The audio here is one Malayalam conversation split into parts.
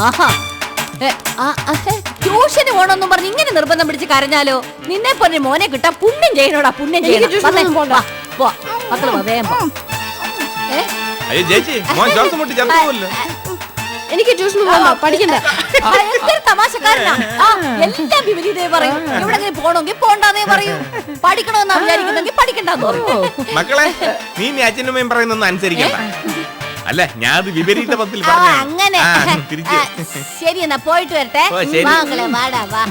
ആഹാ. ട്യൂഷന് പോണെന്നും പറഞ്ഞ് ഇങ്ങനെ നിർബന്ധം പിടിച്ച് കരഞ്ഞാലോ? നിന്നെ പോലെ മോനെ കിട്ടാൻ പുണ്യം ചെയ്യണോടാ പുണ്യം എനിക്ക് ചെയ്യണം. മക്കൾ വാ, വേഗം എനിക്ക് ട്യൂഷന് പോകണ്ട പഠിക്കണ്ട. എന്തൊരു തമാശക്കാരനാ. ആ, എല്ലാം വിപരീതേ പറയും എവിടെങ്കിലും പോണമെങ്കിൽ പോണ്ടെന്നേ പറയൂ. പഠിക്കണമെന്നാ വിചാരിക്കുന്നെങ്കിൽ പഠിക്കണ്ടെന്ന് പറയും. മക്കളെ നീ അച്ഛനും അമ്മയും പറയുന്നൊന്നും അനുസരിക്കണ്ട. അല്ല ഞാൻ അത് വിപരീത പത്തിൽ അങ്ങനെ. ശരി എന്നാ പോയിട്ട് വരട്ടെ. വാങ്ങളെ വാടാ വാ?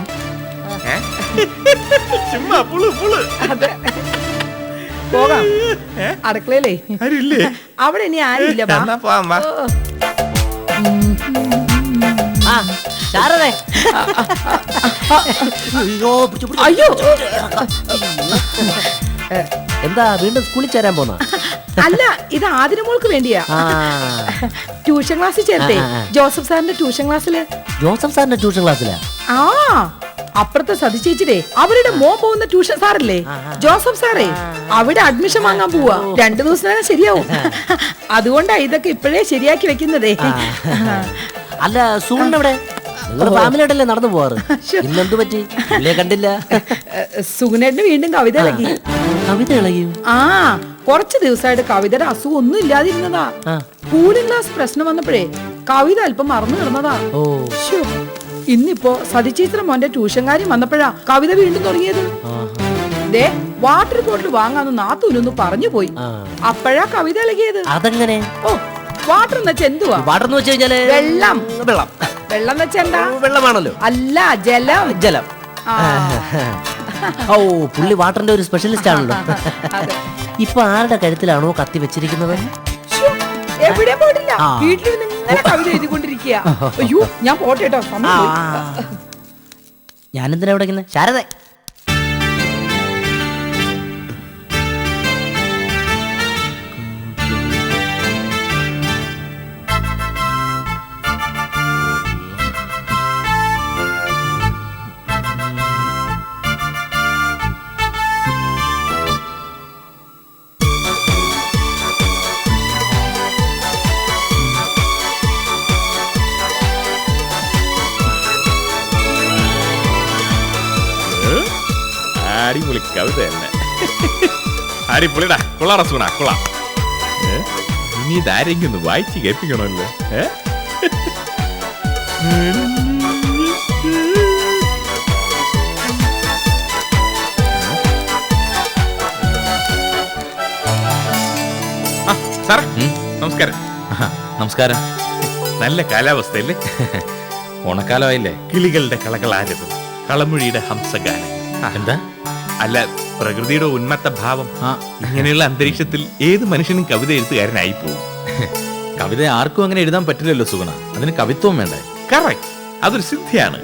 ചുമ്മാ പുളു പുളു. പോകാം. അടുക്കളയിലേ. ആരില്ലേ അവിടെ ഇനി ആരില്ല വാ. എന്നാ വാ. ആ ശാരദേ. അയ്യോ പിടിച്ചു, പിടിച്ചു. അയ്യോ. എന്താ വീണ്ടും സ്കൂളിൽ ചേരാൻ പോന്ന? അല്ല ഇത് ആദിനമോൾക്ക് വേണ്ടിയാ. ആ. ട്യൂഷൻ ക്ലാസ്സിൽ ചേർത്തേ. ആ, ആ, ആ. ജോസഫ് സാറിന്റെ ട്യൂഷൻ ക്ലാസ്സിൽ. ജോസഫ് സാറിന്റെ ട്യൂഷൻ ക്ലാസ്സിൽ? ആ അപ്പുറത്തെ സതി ചേച്ചിടെ. അവരുടെ മോ പോകുന്ന ട്യൂഷൻ സാറല്ലേ? ജോസഫ് സാറേ അവിടെ അഡ്മിഷൻ വാങ്ങാൻ പോവാ. രണ്ടു ദിവസത്തിനകം ശരിയാവും. അതുകൊണ്ടാ ഇതൊക്കെ ഇപ്പോഴേ ശരിയാക്കി വെക്കുന്നതേ. അല്ല സൂണിന് എവിടെ? നിങ്ങൾ നടന്നു പോവാറ്? ഇന്നെന്ത് പറ്റി? കണ്ടില്ല? സുഗുണേട്ടന് വീണ്ടും കവിത ഇളകി. കവിത ഇളകിയോ? ആ. കുറച്ച് ദിവസമായിട്ട് കവിതയുടെ അസുഖം ഒന്നും ഇല്ലാതിരുന്നതാ. കൂളിംഗ് ഗ്ലാസ് പ്രശ്നം വന്നപ്പോഴേ കവിത അല്പം മറന്നു കിടന്നതാ. ഇന്നിപ്പോ സതിചിത്ര മോന്റെ ട്യൂഷൻകാരി വന്നപ്പോഴാ കവിത വീണ്ടും തുടങ്ങിയത്. ദേ വാട്ടർ ബോട്ടിൽ വാങ്ങാന്ന് നാത്തൂനൊന്ന് പറഞ്ഞു പോയി. അപ്പോഴാ കവിത ഇളകിയത്. അതെങ്ങനെ? ഓ വാട്ടർ എന്ന് വെച്ചാൽ എന്തുവാ? വാട്ടർ എന്ന് വെച്ച് കഴിഞ്ഞാൽ വെള്ളം. വെള്ളം. വെള്ളം എന്ന് വെച്ചാ എന്താ? വെള്ളമാണല്ലോ. അല്ല ജലം. ജലം. ഓ പുള്ളി വാട്ടറിന്റെ ഒരു സ്പെഷ്യലിസ്റ്റ് ആണല്ലോ. ഇപ്പൊ ആരുടെ കഴുത്തിലാണോ കത്തി വെച്ചിരിക്കുന്നത്? എവിടെ പോയിട്ടില്ല. ആ. വീട്ടിൽ ഇങ്ങനെ കവിത എഴുതിക്കൊണ്ടിരിക്കുക അയ്യോ ഞാൻ പോട്ടെ കേട്ടോ. ഞാനെന്തിനാ ഇവിടെ? ശാരദ. അടിപൊളിടാ. കൊള്ളാറ സൂണ കൊള്ളാം. ഏ? ഇനി ഇതാരെങ്കിലും ഒന്ന് വായിച്ച് കേൾപ്പിക്കണമല്ലോ. ഏ? ആ, സാറേ നമസ്കാരം. നമസ്കാരം. നല്ല കാലാവസ്ഥയല്ലേ? ഓണക്കാലമായില്ലേ? കിളികളുടെ കളകളാരത് കളമൊഴിയുടെ ഹംസഗാനം. എന്താ? അല്ല പ്രകൃതിയുടെ ഉന്മത്ത ഭാവം. ഇങ്ങനെയുള്ള അന്തരീക്ഷത്തിൽ ഏത് മനുഷ്യനും കവിത എഴുത്തുകാരനായി പോകും. കവിത ആർക്കും അങ്ങനെ എഴുതാൻ പറ്റില്ലല്ലോ സുഗുണ. അതിന് കവിത്വം വേണ്ടേ? കറക്റ്റ് അതൊരു സിദ്ധിയാണ്.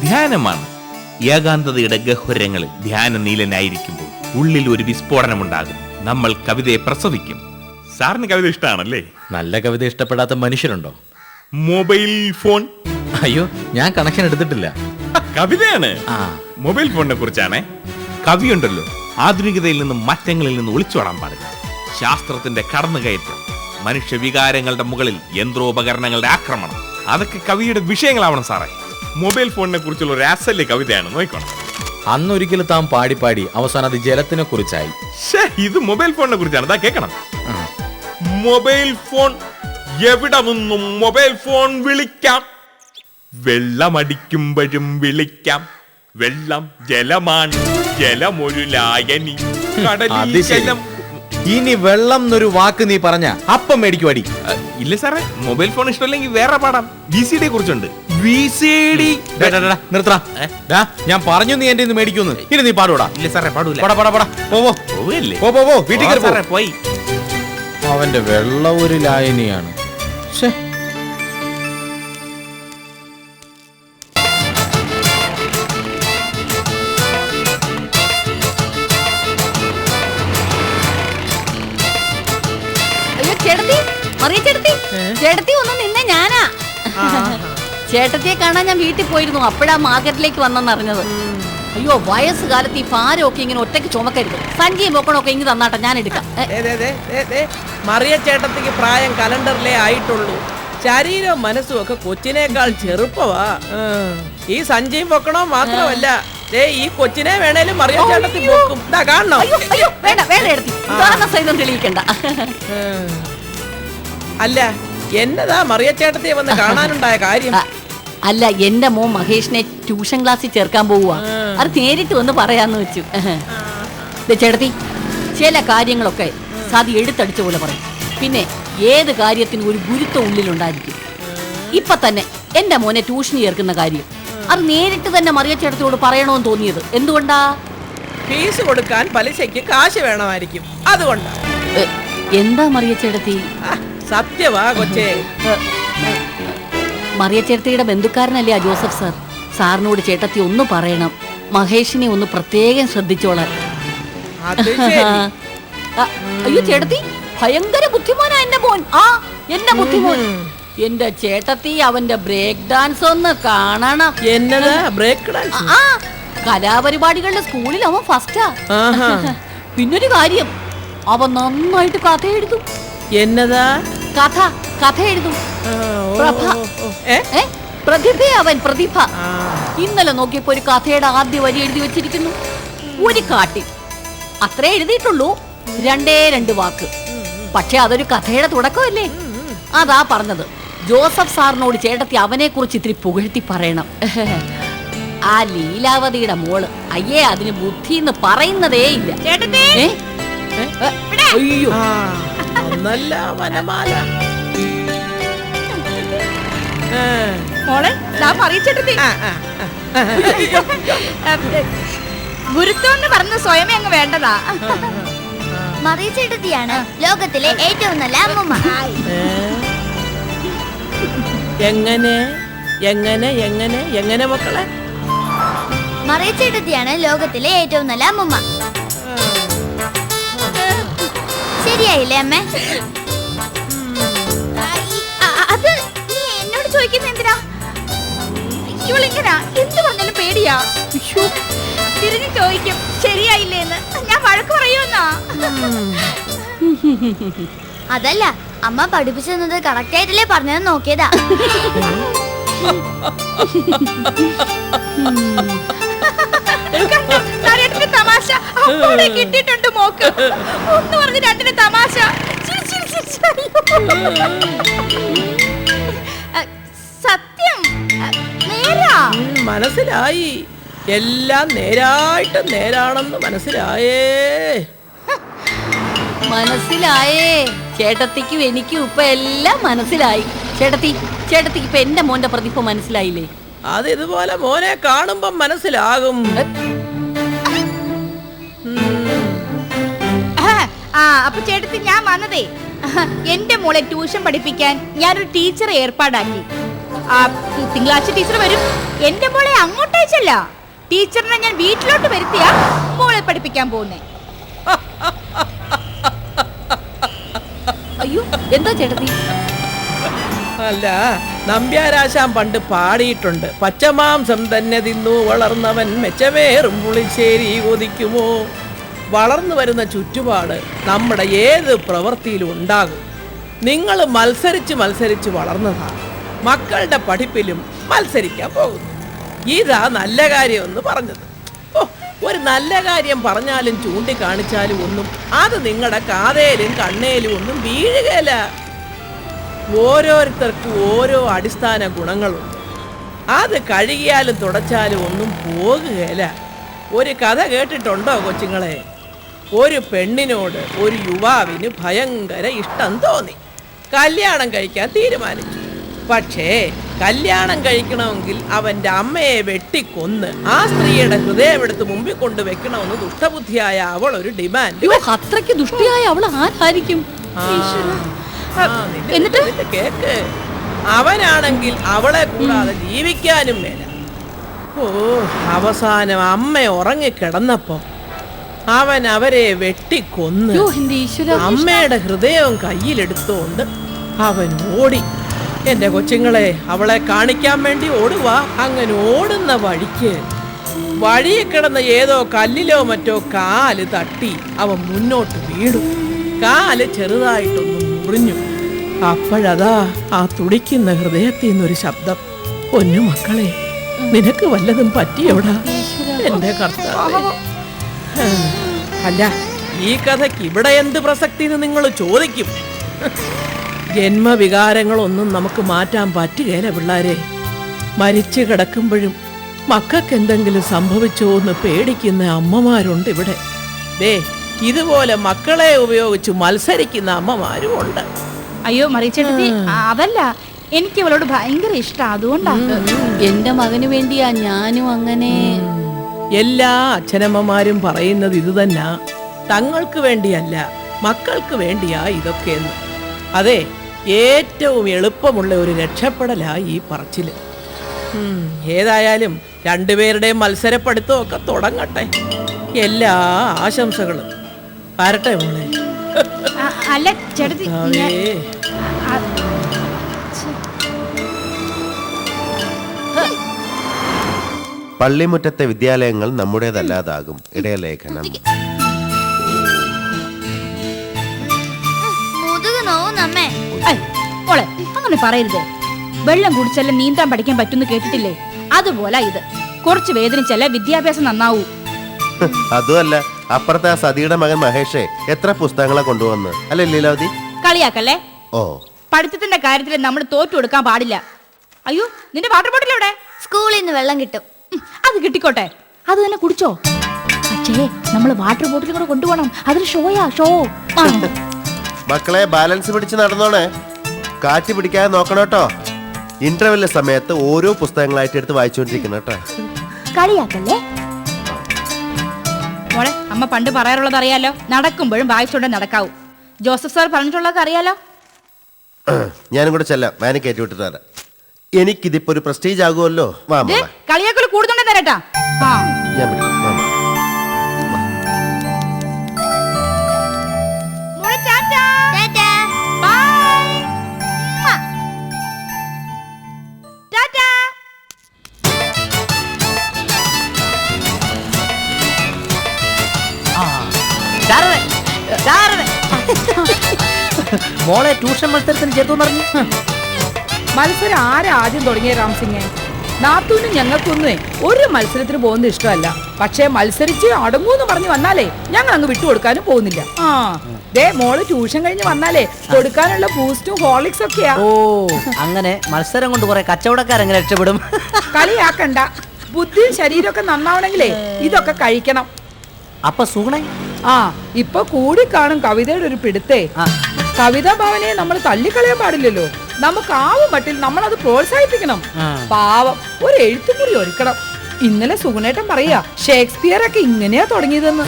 ധ്യാനമാണ്. ഏകാന്തതയുടെ ഗഹ്വരങ്ങളിൽ ധ്യാന നീലനായിരിക്കുമ്പോൾ ഉള്ളിൽ ഒരു വിസ്ഫോടനമുണ്ടാകും. നമ്മൾ കവിതയെ പ്രസവിക്കും. സാറിന് കവിത ഇഷ്ടമാണല്ലേ? നല്ല കവിത ഇഷ്ടപ്പെടാത്ത മനുഷ്യരുണ്ടോ? Mobile phone. അയ്യോ ഞാൻ കണക്ഷൻ എടുത്തിട്ടില്ല. കവിതയാണ്. മൊബൈൽ ഫോണിനെ കുറിച്ചാണ്. കവിയുണ്ടല്ലോ. ആധുനികതയിൽ നിന്നും മറ്റങ്ങളിൽ നിന്ന് ഒളിച്ചോടാൻ പാടില്ല. ശാസ്ത്രത്തിന്റെ കടന്നുകയറ്റം മനുഷ്യ വികാരങ്ങളുടെ മുകളിൽ യന്ത്രോപകരണങ്ങളുടെ ആക്രമണം അതൊക്കെ കവിയുടെ വിഷയങ്ങളാവണം സാറേ. മൊബൈൽ ഫോണിനെ കുറിച്ചുള്ള ഒരു അസല്യ കവിതയാണ്. നോക്കണം അന്നൊരിക്കൽ താൻ പാടി പാടി അവസാനം അത് ജലത്തിനെ കുറിച്ചായി. ഇത് മൊബൈൽ ഫോണിനെ കുറിച്ചാണ്. കേൾക്കണം മൊബൈൽ ഫോൺ എവിടെ നിന്നും മൊബൈൽ ഫോൺ വിളിക്കാം? വെള്ളമടിക്കുമ്പോഴും വിളിക്കാം. വെള്ളം ജലമാണ്. ജലമൊരു ലായനി. അത് കടലിൽ ശരി. ജലം. ഇനി വെള്ളം എന്നൊരു വാക്ക് നീ പറഞ്ഞ അപ്പം മേടിക്കുവാടി അ, ഇല്ല സാറേ. മൊബൈൽ ഫോൺ ഇഷ്ടമല്ലെങ്കിൽ വേറെ പാടാം. വി സി ഡി കുറിച്ചുണ്ട്. വി സി ഡി ഡാ, ഡാ, ഡാ, ഡാ, നിർത്തടാ ഏ? ഡാ, ഞാൻ പറഞ്ഞു നീ എന്റെ ഇന്ന് മേടിക്കുന്നു ഇനി നീ പാടൂടാ ഇല്ല സാറേ പാടൂല. പട പട പട. പോ പോ. പോവല്ലേ? പോ പോ പോ. വീട്ടിൽ പോ കയറി പോ. സാറേ, പോയി. അവന്റെ വെള്ളം ഒരു ലായനിയാണ്. ശ്ശേ. ചേട്ടത്തി ഒന്ന് നിന്നെ ഞാനാ. ചേട്ടത്തിയെ കാണാൻ ഞാൻ വീട്ടിൽ പോയിരുന്നു. അപ്പോഴാ മാർക്കറ്റിലേക്ക് വന്നെന്നറിഞ്ഞത് അയ്യോ വയസ്സുകാലത്ത് ഈ ഭാരമൊക്കെ ഇങ്ങനെ ഒറ്റയ്ക്ക് ചുമക്കരുത്. സഞ്ചിയും പൊക്കണമൊക്കെ ഇങ്ങനെ തന്നാട്ടെ ഞാൻ എടുക്കാം. മറിയ ചേട്ടത്തിക്ക് പ്രായം കലണ്ടറിലേ ആയിട്ടുള്ളൂ. ശരീരവും മനസ്സും ഒക്കെ കൊച്ചിനേക്കാൾ ചെറുപ്പവാ. ഈ സഞ്ചിയും പൊക്കണോ മാത്രമല്ല. ഈ കൊച്ചിനെ വേണേലും മറിയ ചേട്ടത്തി പൊക്കും. കാണണോ. വേണ്ട വേണ്ട എടുത്തി തെളിയിക്കണ്ട. അല്ല എന്നതാ മറിയ ചേട്ടത്തെ വന്ന് കാണാനുണ്ടായ കാര്യം? അല്ല എന്റെ മോൻ മഹേഷിനെ ട്യൂഷൻ ക്ലാസ്സിൽ ചേർക്കാൻ പോവുക അത് നേരിട്ട് വന്ന് പറയാന്ന് വെച്ചു. ചേട്ടത്തി ചില കാര്യങ്ങളൊക്കെ സതി എടുത്തടിച്ച പോലെ പറയും. പിന്നെ ഏത് കാര്യത്തിനും ഒരു ഗുരുത്വം ഉള്ളിലുണ്ടായിരിക്കും? ഇപ്പൊ തന്നെ എന്റെ മോനെ ട്യൂഷൻ ചേർക്കുന്ന കാര്യം. അത് നേരിട്ട് തന്നെ മറിയ ചേട്ടത്തിനോട് പറയണമെന്ന് തോന്നിയത്. എന്തുകൊണ്ടാ? ഫീസ് കൊടുക്കാൻ പലിശയ്ക്ക് കാശ് വേണമായിരിക്കും. അതുകൊണ്ടാ. എന്താ മറിയ ചേട്ടത്തി ആ, സത്യവാ കൊച്ചേ. മറിയ ചേർത്തിയുടെ ബന്ധുക്കാരനല്ലേ ആ ജോസഫ് സർ? സാറിനോട് ചേട്ടത്തി ഒന്ന് പറയണം. മഹേഷിനെ ഒന്ന് പ്രത്യേകം ശ്രദ്ധിച്ചോളാൻ. അത് ശരി. ആ, അയ്യോ ചേട്ടത്തി ഭയങ്കര ബുദ്ധിമാനാ എന്റെ മോൻ. ആ എന്റെ ബുദ്ധിമോൻ. എന്റെ ചേട്ടത്തി അവന്റെ ബ്രേക്ക് ഡാൻസ് ഒന്ന് കാണണം. എന്നതാ? Break dance? ആ കലാപരിപാടികളുടെ സ്കൂളിൽ അവൻ ഫസ്റ്റാ. ആഹാ. പിന്നൊരു കാര്യം അവൻ നന്നായിട്ട് കഥ എഴുതും എന്നതാ? കഥ കഥ എഴുതും. പ്രഭ. ഏ? പ്രതിഭ അവൻ പ്രതിഭ. ഇന്നലെ നോക്കിയപ്പോ ഒരു കഥയുടെ ആദ്യ വരി എഴുതി വെച്ചിരിക്കുന്നു. ഒരു കാട്ടിൽ. അത്രേ എഴുതിയിട്ടുള്ളൂ. രണ്ടേ രണ്ട് വാക്ക്. പക്ഷെ അതൊരു കഥയുടെ തുടക്കമല്ലേ? അതാ പറഞ്ഞത്. ജോസഫ് സാറിനോട് ചേട്ടത്തി അവനെ കുറിച്ച് ഇത്തിരി പുകഴ്ത്തി പറയണം. ആ ലീലാവതിയുടെ മോൾ. അയ്യേ അതിന് ബുദ്ധി എന്ന് പറയുന്നതേ ഇല്ല? അയ്യോ. ഒന്നല്ല വനമാല. മോളെ ഞാൻ ആ. ഗുരുത്വം എന്ന് പറഞ്ഞ സ്വയമേ അങ്ങ് വേണ്ടതാ. മറിയച്ചേട്ടത്തിയാണ് ലോകത്തിലെ ഏറ്റവും നല്ല അമ്മ? എങ്ങനെ എങ്ങനെ എങ്ങനെ എങ്ങനെ മക്കളെ? മറിയച്ചേട്ടത്തിയാണ് ലോകത്തിലെ ഏറ്റവും നല്ല അമ്മമ്മ. ശരിയായില്ലേ അമ്മേ? അത് നീ എന്നോട് ചോദിക്കുന്ന എന്തിനാ? ഇവളിങ്ങനാ? എന്ത് പറഞ്ഞാലും പേടിയാ? തിരിഞ്ഞു ചോദിക്കും ശരിയായില്ലേ എന്ന്. ഞാൻ വഴക്ക് പറയുമെന്നാ? അതല്ല അമ്മ പഠിപ്പിച്ചു തന്നത് കറക്റ്റ് ആയിട്ടല്ലേ പറഞ്ഞത് നോക്കിയതാ. കണ്ടോ? തമാശ. അപ്പോഴേ കിട്ടിയിട്ടുണ്ട് മോക്ക്. ഒന്ന് പറഞ്ഞ് രണ്ടിന് തമാശ. സത്യം. നേരാ. മനസ്സിലായി. എല്ലാം നേരായിട്ട് നേരാണെന്ന് മനസ്സിലായേ. മനസ്സിലായേ. ചേട്ടത്തിക്കും എനിക്കും ഇപ്പൊ എല്ലാം മനസ്സിലായി. ചേട്ടത്തി ചേട്ടത്തിക്ക് ഇപ്പൊ എന്റെ മോന്റെ പ്രതിഭ മനസ്സിലായില്ലേ? അത് ഇതുപോലെ മോനെ കാണുമ്പം മനസ്സിലാകും. ആ, അപ്പൊ ചേട്ടത്തി ഞാൻ വന്നതേ. എന്റെ മോളെ ട്യൂഷൻ പഠിപ്പിക്കാൻ ഞാനൊരു ടീച്ചറെ ഏർപ്പാടാക്കി. ആ തിങ്കളാഴ്ച ടീച്ചർ വരും. എന്റെ മോളെ അങ്ങോട്ട് അയച്ചല്ല ടീച്ചറിനെ ഞാൻ വീട്ടിലോട്ട് വരുത്തിയാ മോളെ പഠിപ്പിക്കാൻ പോകുന്നേ. അയ്യോ എന്താ ചേട്ടത്തി? അല്ല നമ്പ്യാരാശാം പണ്ട് പാടിയിട്ടുണ്ട്. പച്ചമാംസം തന്നെ തിന്നു വളർന്നവൻ മെച്ചമേറും പുളിശ്ശേരി കൊതിക്കുമോ? വളർന്നു വരുന്ന ചുറ്റുപാട് നമ്മുടെ ഏത് പ്രവൃത്തിയിലും ഉണ്ടാകും. നിങ്ങൾ മത്സരിച്ച് മത്സരിച്ച് വളർന്നതാണ് മക്കളുടെ പഠിപ്പിലും മത്സരിക്കാൻ പോകുന്നു. ഇതാ നല്ല കാര്യമെന്ന് പറഞ്ഞത്. ഓ ഒരു നല്ല കാര്യം പറഞ്ഞാലും ചൂണ്ടിക്കാണിച്ചാലും ഒന്നും അത് നിങ്ങളുടെ കാതയിലും കണ്ണേലും ഒന്നും വീഴുകയില്ല. ഓരോരുത്തർക്കും ഓരോ അടിസ്ഥാന ഗുണങ്ങളുണ്ട്. അത് കഴുകിയാലും തുടച്ചാലും ഒന്നും പോകുകയില്ല. ഒരു കഥ കേട്ടിട്ടുണ്ടോ കൊച്ചുങ്ങളെ? ഒരു പെണ്ണിനോട് ഒരു യുവാവിന് ഭയങ്കര ഇഷ്ടം തോന്നി. കല്യാണം കഴിക്കാൻ തീരുമാനിച്ചു. പക്ഷേ കല്യാണം കഴിക്കണമെങ്കിൽ അവന്റെ അമ്മയെ വെട്ടിക്കൊന്ന് ആ സ്ത്രീയുടെ ഹൃദയം എടുത്ത് മുമ്പിൽ കൊണ്ട് വെക്കണമെന്ന് ദുഷ്ടബുദ്ധിയായ അവൾ ഒരു ഡിമാൻഡ് അത്രയ്ക്ക് ദുഷ്ടിയായ അവൾ ആരായിരിക്കും? എന്നിട്ട്? കേക്ക്. അവനാണെങ്കിൽ അവളെ കൂടാതെ ജീവിക്കാനും വേണം ഓ അവസാനം അമ്മ ഉറങ്ങിക്കിടന്നപ്പം അവൻ അവരെ വെട്ടിക്കൊന്ന് അമ്മയുടെ ഹൃദയം കയ്യിലെടുത്തോണ്ട് അവൻ ഓടി. എന്റെ കൊച്ചുങ്ങളെ അവളെ കാണിക്കാൻ വേണ്ടി ഓടുക അങ്ങനെ ഓടുന്ന വഴിക്ക് വഴിയിൽ കിടന്ന ഏതോ കല്ലിലോ മറ്റോ കാൽ തട്ടി അവൻ മുന്നോട്ട് വീണു. കാൽ ചെറുതായിട്ടൊന്ന് മുറിഞ്ഞു. അപ്പോഴതാ ആ തുടിക്കുന്ന ഹൃദയത്തിൽ നിന്നൊരു ശബ്ദം. പൊന്നു മക്കളെ നിനക്ക് വല്ലതും പറ്റിയോടാ? എന്റെ കർത്താവേ. അല്ല ഈ കഥയ്ക്ക് ഇവിടെ എന്ത് പ്രസക്തി എന്ന് നിങ്ങൾ ചോദിക്കും. ജന്മവികാരങ്ങളൊന്നും നമുക്ക് മാറ്റാൻ പറ്റുകയില്ല പിള്ളാരെ. മരിച്ചു കിടക്കുമ്പോഴും മക്കൾക്ക് എന്തെങ്കിലും സംഭവിച്ചോ എന്ന് പേടിക്കുന്ന അമ്മമാരുണ്ട് ഇവിടെ. ദേ ഇതുപോലെ മക്കളെ ഉപയോഗിച്ച് മത്സരിക്കുന്ന അമ്മമാരും ഉണ്ട്. അയ്യോ മറിച്ചെടുത്തി അതല്ല എനിക്ക് അവളോട് ഭയങ്കര ഇഷ്ടം അതുകൊണ്ടാണ് എന്റെ മകന് വേണ്ടിയാ ഞാനും അങ്ങനെ. എല്ലാ അച്ഛനമ്മമാരും പറയുന്നത് ഇത് തന്നെ തങ്ങൾക്ക് വേണ്ടിയല്ല മക്കൾക്ക് വേണ്ടിയാ ഇതൊക്കെയെന്ന്. അതെ ഏറ്റവും എളുപ്പമുള്ള ഒരു രക്ഷപ്പെടലാ ഈ പറച്ചിൽ. ഉം, ഏതായാലും രണ്ടുപേരുടെയും മത്സരപ്പെടുത്തമൊക്കെ തുടങ്ങട്ടെ. എല്ലാ ആശംസകളും. വരട്ടെ മോളെ. അല്ലേ അല്ല ചേട്ടത്തി പള്ളിമുറ്റത്തെ വിദ്യാലയങ്ങൾ നമ്മുടേതല്ലാതാകും. ഇടയലേഖനം. അങ്ങനെ പറയരുത്. വെള്ളം കുടിച്ചല്ല നീന്താൻ പഠിക്കാൻ പറ്റുമെന്ന് കേട്ടിട്ടില്ലേ? അതുപോലെ ഇത്. കുറച്ച് വേദനിച്ചല്ല വിദ്യാഭ്യാസം നന്നാവൂ. അതുമല്ല. അപ്പുറത്തെ ആ സതിയുടെ മകൻ മഹേഷേ എത്ര പുസ്തകങ്ങളെ കൊണ്ടുവന്ന്? അല്ലേ ലീലാവതി? കളിയാക്കല്ലേ? ഓ. പഠിത്തത്തിന്റെ കാര്യത്തിൽ നമ്മൾ തോറ്റു കൊടുക്കാൻ പാടില്ല. അയ്യോ നിന്റെ വാട്ടർ ബോട്ടിൽ എവിടെ? സ്കൂളിൽ നിന്ന് വെള്ളം കിട്ടും. അത് കിട്ടിക്കോട്ടെ. അത് തന്നെ കുടിച്ചോ. പക്ഷേ നമ്മൾ വാട്ടർ ബോട്ടിൽ കൂടെ കൊണ്ടുപോകണം. അതൊരു ഷോയാ ഷോ. മക്കളെ ബാലൻസ് പിടിച്ച് നടന്നോണേ. കാറ്റ് പിടിക്കാതെ നോക്കണം കേട്ടോ. ഇന്റർവെല്ലിന്റെ സമയത്ത് ഓരോ പുസ്തകങ്ങളായിട്ട് എടുത്ത് വായിച്ചുകൊണ്ടിരിക്കണം കേട്ടോ. കളിയാക്കല്ലേ? മോളെ അമ്മ പണ്ട് പറയാറുള്ളത് അറിയാലോ. നടക്കുമ്പോഴും വായിച്ചോണ്ട് നടക്കാവൂ. ജോസഫ് സാർ പറഞ്ഞിട്ടുള്ളത് അറിയാലോ? ഞാനും കൂടെ ചെല്ലാം. വാനി കയറ്റി വിട്ടിട്ട് എനിക്കിതിപ്പോ ഒരു പ്രസ്റ്റീജ് ആകുമല്ലോ വാ ദേ, കളിയാക്കൽ കൂടുതലുണ്ടേ തരട്ടാ ആ ഞാൻ പിടിക്കാം വാ, മോളെ. മോളെ ടാറ്റാ ടാറ്റാ. ബൈ ഉമ്മ. ആ, ശാരദേ, ശാരദേ. മോളെ ട്യൂഷൻ മത്സരത്തിന് ചേർത്തു പറഞ്ഞു മത്സരം ആരാദ്യം തുടങ്ങിയ രാംസിംഗ് നാത്തൂനും ഞങ്ങൾക്കൊന്നേ ഒരു മത്സരത്തിന് പോകുന്നത് ഇഷ്ടമല്ല. പക്ഷേ മത്സരിച്ച് അടങ്ങൂന്ന് പറഞ്ഞു വന്നാലേ ഞങ്ങൾ അങ്ങ് വിട്ടുകൊടുക്കാനും പോകുന്നില്ല. ആ ദേ മോൾ ട്യൂഷൻ കഴിഞ്ഞ് വന്നാലേ കൊടുക്കാനുള്ള ബൂസ്റ്റും ഹോളിക്സ് ഒക്കെയാ. ഓ അങ്ങനെ മത്സരം കൊണ്ട് കുറെ കച്ചവടക്കാരെങ്ങനെ രക്ഷപ്പെടും. കളിയാക്കണ്ട. ബുദ്ധിയും ശരീരമൊക്കെ നന്നാവണെങ്കിലേ ഇതൊക്കെ കഴിക്കണം. അപ്പൊ സുഗുണേ ആ ഇപ്പൊ കൂടി കാണും കവിതയുടെ ഒരു പിടുത്തേ. ആ. കവിതാ ഭവനെ നമ്മൾ തള്ളിക്കളയാൻ പാടില്ലല്ലോ. നമുക്ക് ആവും മട്ടിൽ നമ്മൾ അത് പ്രോത്സാഹിപ്പിക്കണം. പാവം ഒരു എഴുത്തുകൂടി ഒരുക്കണം. ഇന്നലെ സുഗുണേട്ടൻ പറയാ ഷേക്സ്പിയർ ഒക്കെ ഇങ്ങനെയാ തുടങ്ങിയതെന്ന്.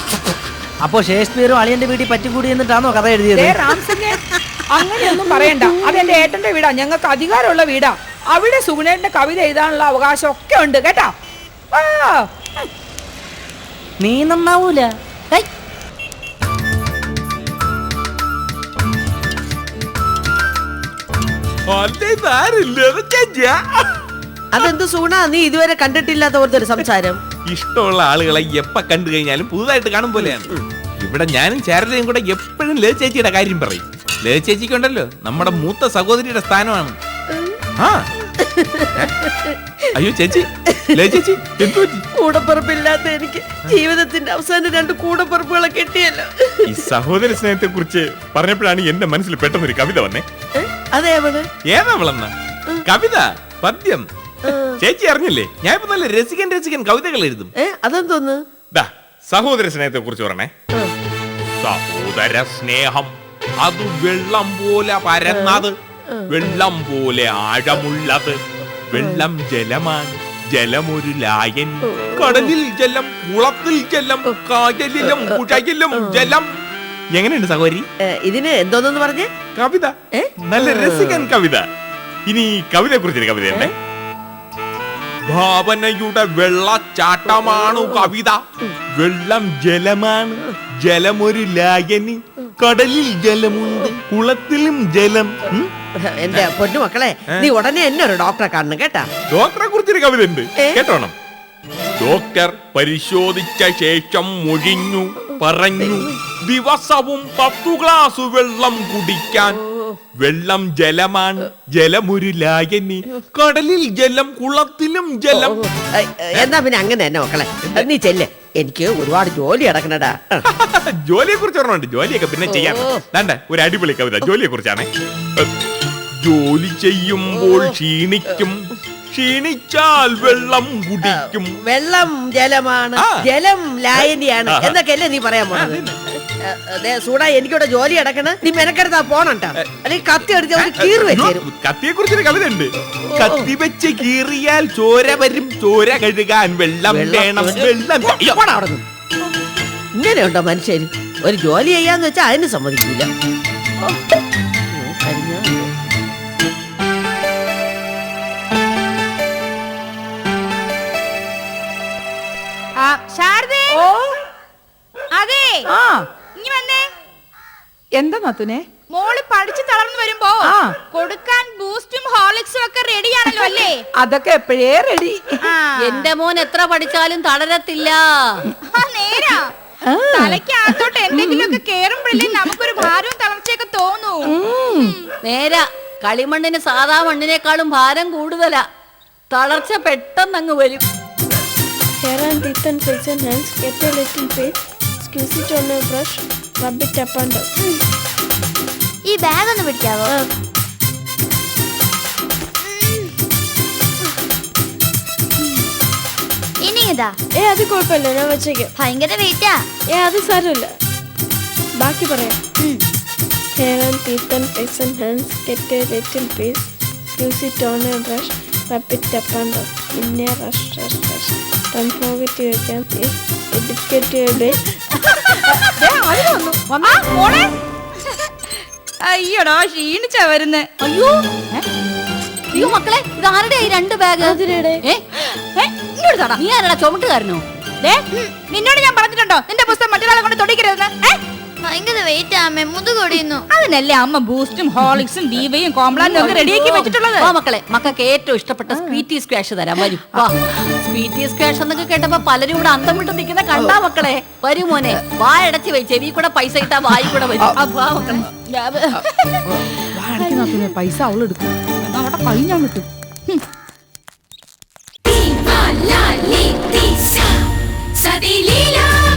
അപ്പോ ഷേക്സ്പിയറും അളിയന്റെ വീട്ടിൽ പറ്റിക്കൂടി എന്നിട്ടാണോ കഥ എഴുതിയത്? അങ്ങനെയൊന്നും പറയണ്ട. അത് എന്റെ ഏട്ടന്റെ വീടാ ഞങ്ങൾക്ക് അധികാരമുള്ള വീടാ. അവിടെ സുഗുണേട്ടന്റെ കവിത എഴുതാനുള്ള അവകാശം ഒക്കെ ഉണ്ട് കേട്ടാ. നീ നന്നാവൂല. അതെന്ത് സൂണ? നീ ഇതുവരെ കണ്ടിട്ടില്ലാത്ത പോലത്തെ ഒരു സംസാരം. ഇഷ്ടമുള്ള ആളുകളെ എപ്പ കണ്ടു കഴിഞ്ഞാലും പുതുതായിട്ട് കാണും പോലെയാണ്. ഇവിടെ ഞാനും ചാരതയും കൂടെ എപ്പോഴും ലേ ചേച്ചിയുടെ കാര്യം പറയും. ലേ ചേച്ചിക്കുണ്ടല്ലോ നമ്മുടെ മൂത്ത സഹോദരിയുടെ സ്ഥാനമാണ്. ആ? അയ്യോ ചേച്ചി. ലേ ചേച്ചി എന്തു പറ്റി? കൂടപ്പറപ്പില്ലാത്ത എനിക്ക് ജീവിതത്തിന്റെ അവസാനം രണ്ട് കൂടപ്പറപ്പുകളെ കിട്ടിയല്ലോ. ഈ സഹോദര സ്നേഹത്തെ കുറിച്ച് പറഞ്ഞപ്പോഴാണ് എന്റെ മനസ്സിൽ പെട്ടെന്നൊരു കവിത വന്നേ. അതെ അവൾ. ഏതാ വിളന്ന കവിത പദ്യം. ചേച്ചി അറിഞ്ഞില്ലേ? ഞാൻ ഇപ്പൊ നല്ല രസികൻ രസികൻ കവിതകൾ എഴുതും. അതെന്തോന്ന്? ദാ സഹോദര സ്നേഹത്തെ കുറിച്ച് പറഞ്ഞേ സഹോദര സ്നേഹം അത് വെള്ളം പോലെ പരന്നത്. വെള്ളം പോലെ ആഴമുള്ളത്. വെള്ളം ജലമാണ് ജലമൊരു ലായൻ. കടലിൽ ജലം കുളത്തിൽ ജലം കായലിലും പുഴയിലും ജലം. എങ്ങനെയുണ്ട് സഹോദരി? ഏ, ഇതിന് എന്തോന്നു പറഞ്ഞ്? കവിത. നല്ല രസികൻ കവിത. ഇനി കവിതയെ കുറിച്ചൊരു കവിത ഉണ്ട് ഭാവനയുടെ വെള്ളച്ചാട്ടമാണു കവിത. വെള്ളം ജലമാണ് ജലമൊരു ലായനി. കടലിൽ ജലമുണ്ട് കുളത്തിലും ജലം? എന്റെ പൊന്നു മക്കളെ നീ ഉടനെ എന്നെ ഒരു ഡോക്ടറെ കാണണം കേട്ടാ? ഡോക്ടറെ കുറിച്ചൊരു കവിത ഉണ്ട്. കേട്ടോണം. ഡോക്ടർ പരിശോധിച്ച ശേഷം മുഴിഞ്ഞു പറഞ്ഞു ദിവസവും പത്തു ഗ്ലാസ് വെള്ളം കുടിക്കാൻ. വെള്ളം ജലമാണ് ജലമൊരു ലായനി. കടലിൽ ജലം കുളത്തിലും ജലം. എന്നാ പിന്നെ അങ്ങനെ തന്നെ മക്കളെ. നീ ചെല്ല്. എനിക്ക് ഒരുപാട് ജോലി അടക്കണടാ ജോലിയെ കുറിച്ച് ഓർമ്മയുണ്ട് ജോലിയൊക്കെ പിന്നെ ചെയ്യാൻ വേണ്ട ഒരു അടിപൊളി കവിത. ജോലിയെ കുറിച്ചാണ് ജോലി ചെയ്യുമ്പോൾ ക്ഷീണിക്കും. ക്ഷീണിച്ചാൽ വെള്ളം കുടിക്കും. വെള്ളം ജലമാണ്. ജലം ലായനിയാണ്. എന്നൊക്കെ എന്നൊക്കെയല്ലേ നീ പറയാൻ പോണത്? സൂടാ എനിക്കിവിടെ ജോലി അടക്കണം നീ മെനക്കെടുത്താ പോണട്ടാ അല്ലെങ്കിൽ കത്തി എടുത്ത് അവർ കീറി വെച്ചേരും കത്തിയെ കുറിച്ചൊരു കവിത ഉണ്ട് കത്തി വെച്ച് കീറിയാൽ ചോര വരും ചോര കഴുകാൻ വെള്ളം വേണം വെള്ളം. ഇങ്ങനെയുണ്ടോ മനുഷ്യന്? ഒരു ജോലി ചെയ്യാന്ന് വെച്ചാൽ അതിന് സമ്മതിക്കൂല. എന്താ നത്തുനെ? മോൾ പഠിച്ചു തളർന്നു വരുമ്പോ ആ. കൊടുക്കാൻ ബൂസ്റ്റും ഹോർലിക്സും ഒക്കെ റെഡിയാണല്ലോ അല്ലേ? അതൊക്കെ എപ്പോഴേ റെഡി? ആ. എന്റെ മോൻ എത്ര പഠിച്ചാലും തളരത്തില്ല. ആ, നേരാ. തലയ്ക്ക് അകത്തോട്ട് എന്തെങ്കിലുമൊക്കെ കേറുമ്പോഴല്ലേ നമുക്കൊരു ഭാരവും തളർച്ചയൊക്കെ തോന്നൂ. നേരാ. കളിമണ്ണിന് സാധാ മണ്ണിനേക്കാളും ഭാരം കൂടുതലാ. തളർച്ച പെട്ടെന്നങ്ങ് വരും. And teeth and face and hands, get a little paste, squeeze it on a brush, rub it up and down. ഈ ബാഗ് ഒന്ന് പിടിക്കാവോ ഇനി ഇതാ. ഏ അത് കുഴപ്പമില്ല ഞാൻ വെച്ചേക്കാം. ഭയങ്കര വെയിറ്റാ. ഏ അത് സാരമില്ല. ബാക്കി പറയാം. Hair and teeth and face and hands get a little piece use it on a brush rub it up and down പിന്നെ rush rush rush your base ആ, മോളെ? അയ്യോടാ ക്ഷീണിച്ചാ വരുന്നേ അയ്യോ? അയ്യോ മക്കളെ ഇത് ആരുടെ ഈ രണ്ട് ബാഗ്? ഇങ്ങോട്ട്. നീ ആരടാ ചുമട്ടുകാരനോ നിന്നോട് ഞാൻ പറഞ്ഞിട്ടുണ്ടോ നിന്റെ പുസ്തകം മറ്റൊരാളെ കൊണ്ട് തൊടിക്കരുതെന്ന്? ഭയങ്കര വെയിറ്റ് ആമേ മുതുകൊടിയുന്നു അതിനല്ലേ അമ്മ ബൂസ്റ്റും ഹോളിക്സും ബീവയും കോംപ്ലാനും ഒക്കെ റെഡിയാക്കി വെച്ചിട്ടുള്ളത്? വാ മക്കളെ മക്കൾക്ക് ഏറ്റവും ഇഷ്ടപ്പെട്ട സ്വീറ്റി സ്ക്വാഷ് തരാം വരും. വാ. സ്വീറ്റി സ്ക്വാഷ് എന്നൊക്കെ കേട്ടപ്പോ പലരും ഇവിടെ അന്തം വിട്ട് നിൽക്കുന്ന കണ്ടാ മക്കളെ? വരൂ മോനെ വായടച്ച് വെച്ച് ചെവി കൂടെ പൈസ ഇട്ടാ വായി കൂടെ വരും. വാ മക്കളെ. പൈസ അവളെടുക്കും അവിടെ കൈ ഞാൻ കിട്ടും Sadilila